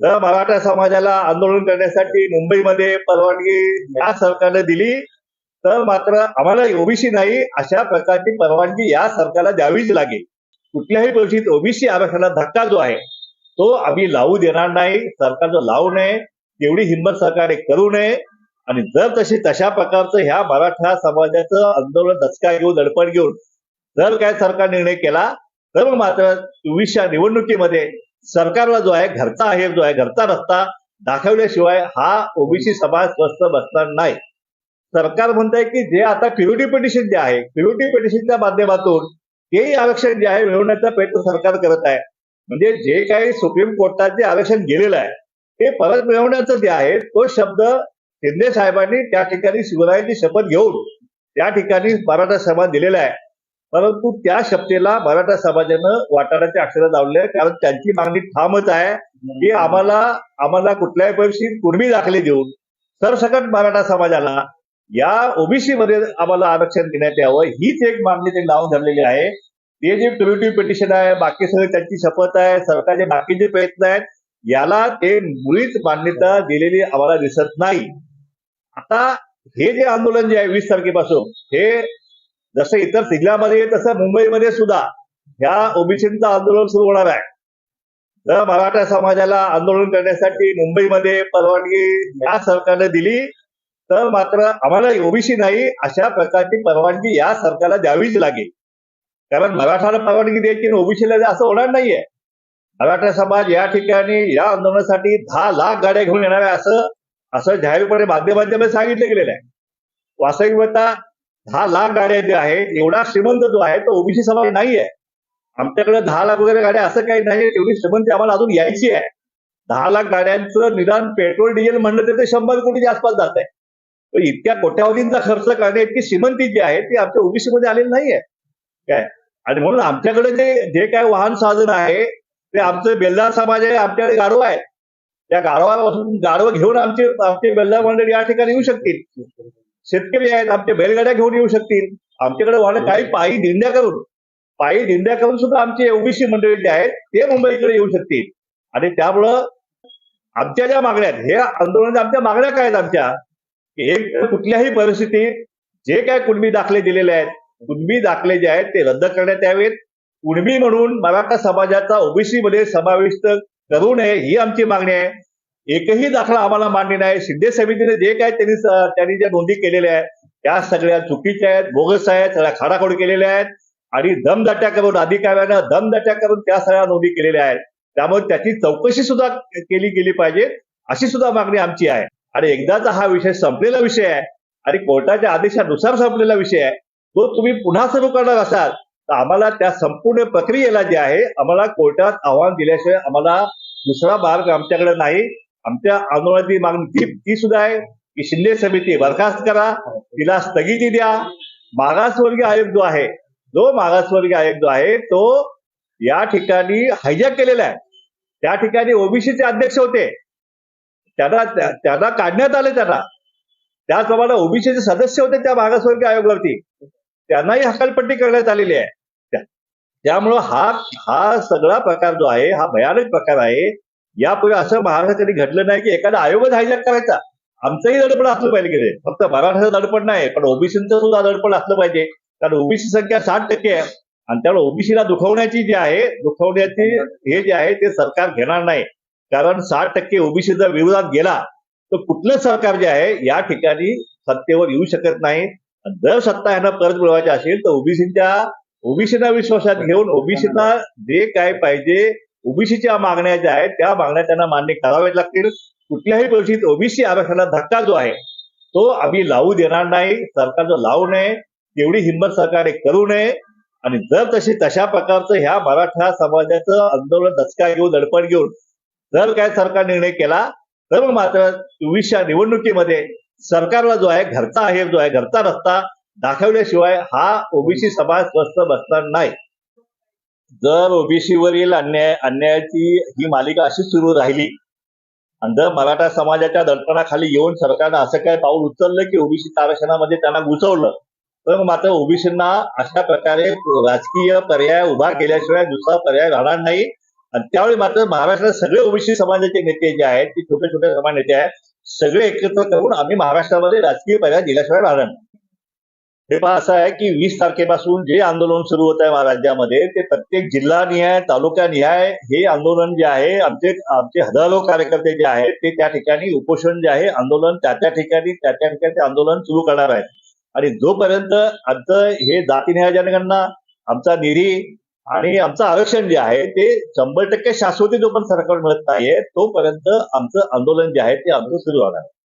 जर मराठा समाजाला आंदोलन करण्यासाठी मुंबईमध्ये परवानगी या सरकारने दिली. तर मात्र आम्हाला ओबीसी नाही अशा प्रकारची परवानगी या सरकारला द्यावीच लागेल. कुठल्याही परिस्थितीत ओबीसी आरक्षणाला धक्का जो आहे तो आम्ही लावू देणार नाही. सरकार जो लावू नये तेवढी हिंमत सरकारने करू नये. आणि जर तशी तशा प्रकारचं ह्या मराठा समाजाचं आंदोलन धचका घेऊन दडपण घेऊन जर काय सरकार निर्णय केला तर मात्र चोवीसच्या निवडणुकीमध्ये सरकारला जो आहे घरचा आहे जो आहे घरचा रस्ता दाखवल्याशिवाय हा ओबीसी समाज स्वस्त बसणार नाही. सरकार म्हणत आहे की जे आता प्युरिटी पिटिशन जे आहे प्युरिटी पिटिशनच्या माध्यमातून तेही आरक्षण जे आहे मिळवण्याचा प्रयत्न सरकार करत आहे. म्हणजे जे काही सुप्रीम कोर्टात जे आरक्षण गेलेलं आहे ते परत मिळवण्याचं जे आहे तो शब्द शिंदे साहेबांनी त्या ठिकाणी शिवरायांची शपथ घेऊन त्या ठिकाणी मराठा समाज दिलेला आहे. परंतु त्या शपथेला मराठा समाजानं वाटाण्याचे अक्षर लावले कारण त्यांची मागणी ठामच आहे की आम्हाला आम्हाला कुठल्याही परिस्थितीत कुणबी दाखले देऊन सरसकट मराठा समाजाला या ओबीसी मध्ये आम्हाला आरक्षण देण्यात यावं हीच एक मागणी त्यांनी लावून धरलेली आहे. ते जे क्रिएटिव्ह पिटिशन आहे बाकी सगळे त्यांची शपथ आहे सरकारचे बाकीचे प्रयत्न आहेत याला ते मुळीच मान्यता दिलेली आम्हाला दिसत नाही. आता हे जे आंदोलन जे आहे वीस तारखेपासून हे जसं इतर जिल्ह्यामध्ये तसं मुंबईमध्ये सुद्धा ह्या ओबीसींचं आंदोलन सुरू होणार आहे. जर मराठा समाजाला आंदोलन करण्यासाठी मुंबईमध्ये परवानगी या सरकारने दिली. तर मात्र आम्हाला ओबीसी नाही अशा प्रकारची परवानगी या सरकारला द्यावीच लागेल. कारण मराठाला परवानगी द्यायची ओबीसीला असं होणार नाहीये. मराठा समाज या ठिकाणी या आंदोलनासाठी दहा लाख गाड्या घेऊन येणार आहे असं असं जाहीरपणे माध्यमांच्या सांगितलं गेलेलं आहे. वास्तविकता दहा लाख गाड्या ज्या आहेत. एवढा श्रीमंत जो आहे तो ओबीसी समाज नाहीये. आमच्याकडे दहा लाख वगैरे गाड्या असं काही नाही. एवढी श्रीमंती आम्हाला अजून यायची आहे. दहा लाख गाड्यांचं निदान पेट्रोल डिझेल म्हणलं तर ते शंभर कोटीच्या आसपास जात आहे पण इतक्या कोट्यावधींचा खर्च करणे इतकी श्रीमंती जी आहे ती आमच्या ओबीसी मध्ये आलेली नाहीये. काय? आणि म्हणून आमच्याकडे जे जे काय वाहन साधन आहे ते आमचं बेल्लार समाज आहे आमच्याकडे गाढव आहे. त्या गाढवापासून गाढव घेऊन आमचे आमचे बेल्लार मंडळी या ठिकाणी येऊ शकतील. शेतकरी आहेत आमचे बैलगाड्या घेऊन येऊ शकतील. आमच्याकडे वाहन काही पायी दिंड्या करून पायी दिंड्या करून सुद्धा आमचे ओबीसी मंडळी जे आहेत ते मुंबईकडे येऊ शकतील. आणि त्यामुळं आमच्या ज्या मागण्या आहेत हे आंदोलनाच्या आमच्या मागण्या काय आहेत आमच्या? एक कुठल्याही परिस्थितीत जे काय कुणबी दाखले दिलेले आहेत कुणबी दाखले जे आहेत ते रद्द करण्यात यावेत. कुणबी म्हणून मराठा समाजाचा ओबीसी मध्ये समाविष्ट करू नये ही आमची मागणी आहे. एकही दाखला आम्हाला मान्य नाही. शिंदे समितीने जे काय त्यांनी त्यांनी ज्या नोंदी केलेल्या आहेत त्या सगळ्या चुकीच्या आहेत बोगस आहेत सगळ्या खाडाखोड केलेल्या आहेत आणि दमदाट्या करून अधिकाऱ्यानं दमदाट्या करून त्या सगळ्या नोंदी केलेल्या आहेत. त्यामुळे त्याची चौकशी सुद्धा केली गेली पाहिजे अशी सुद्धा मागणी आमची आहे. आणि एकदाचा हा विषय संपलेला विषय आहे आणि कोर्टाच्या आदेशानुसार संपलेला विषय आहे. तो तुम्ही पुन्हा सुरू करणार असाल तर आम्हाला त्या संपूर्ण प्रक्रियेला जे आहे आम्हाला कोर्टात आव्हान दिल्याशिवाय आम्हाला दुसरा मार्ग आमच्याकडे नाही. आमच्या आंदोलनाची मागणी ती ती सुद्धा आहे की शिंदे समिती बरखास्त करा तिला स्थगिती द्या. मागासवर्गीय आयोग जो आहे जो मागासवर्गीय आयोग जो आहे तो या ठिकाणी हायजॅक केलेला आहे. त्या ठिकाणी ओबीसीचे अध्यक्ष होते. त्यांना त्या- त्यांना काढण्यात आले त्यांना. त्याचप्रमाणे ओबीसीचे सदस्य होते त्या मागासवर्गीय आयोगावरती. त्यांनाही हकालपट्टी करण्यात आलेली आहे. त्या- त्यामुळं हा हा सगळा प्रकार जो आहे हा भयानक प्रकार आहे. यापूर्वी असं महाराष्ट्रात कधी घडलं नाही की एखादा आयोगच हायजॅक करायचा. आमचंही दडपण असलं पाहिजे की फक्त मराठाचं दडपण नाही पण ओबीसीचं सुद्धा दडपण असलं पाहिजे. कारण ओबीसी संख्या साठ टक्के आहे. आणि त्यामुळे ओबीसीला दुखवण्याची जी आहे दुखवण्याची हे जे आहे ते सरकार घेणार नाही. कारण साठ टक्के ओबीसी जर विरोधात गेला तर कुठलं सरकार जे आहे या ठिकाणी सत्तेवर येऊ शकत नाही. जर सत्ता यांना परत मिळवायची असेल तर ओबीसीच्या ओबीसीना विश्वासात घेऊन ओबीसीला जे काय पाहिजे ओबीसीच्या मागण्या ज्या आहेत त्या मागण्या त्यांना मान्य कराव्याच लागतील. कुठल्याही परिस्थितीत ओबीसी आरक्षणाला धक्का जो आहे तो आम्ही लावू देणार नाही. सरकार जो लावू नये. तेवढी हिंमत सरकारने करू नये. आणि जर तशी तशा प्रकारचं ह्या मराठा समाजाचं आंदोलन दचका घेऊन दडपण घेऊन जर काय सरकार निर्णय केला तर मग मात्र चोवीसच्या निवडणुकीमध्ये सरकारला जो आहे घरचा आहे जो आहे घरचा रस्ता दाखवल्याशिवाय हा ओबीसी समाज स्वस्त बसणार नाही. जर ओबीसी वरील अन्याय अन्यायाची ही मालिका अशीच सुरू राहिली आणि जर मराठा समाजाच्या दडपणाखाली येऊन सरकारनं असं काय पाऊल उचललं की ओबीसी आरक्षणामध्ये त्यांना घुसवलं तर मग मात्र ओबीसींना अशा प्रकारे राजकीय पर्याय उभा केल्याशिवाय दुसरा पर्याय राहणार नाही आणि त्यावेळी मात्र महाराष्ट्रात सगळे ओबीसी समाजाचे नेते जे आहेत ते छोटे छोटे समान नेते आहेत सगळे एकत्र करून आम्ही महाराष्ट्रामध्ये राजकीय पर्याय दिल्याशिवाय राहणार नाही. हे पण असं आहे की वीस तारखेपासून जे आंदोलन सुरू होत आहे राज्यामध्ये ते प्रत्येक जिल्हानिहाय तालुकानिहाय हे आंदोलन जे आहे आमचे आमचे हजारो कार्यकर्ते जे आहेत ते त्या ठिकाणी उपोषण जे आहे आंदोलन त्या त्या ठिकाणी त्या त्या ठिकाणी आंदोलन सुरू करणार आहेत. आणि जोपर्यंत आमचं हे जाती जनगणना आमचा निधी आणि आमचं आरक्षण जे आहे ते शंभर टक्के शाश्वती जोपर्यंत सरकार मिळत नाहीये तोपर्यंत आमचं आंदोलन जे आहे ते आमचं सुरू राहणार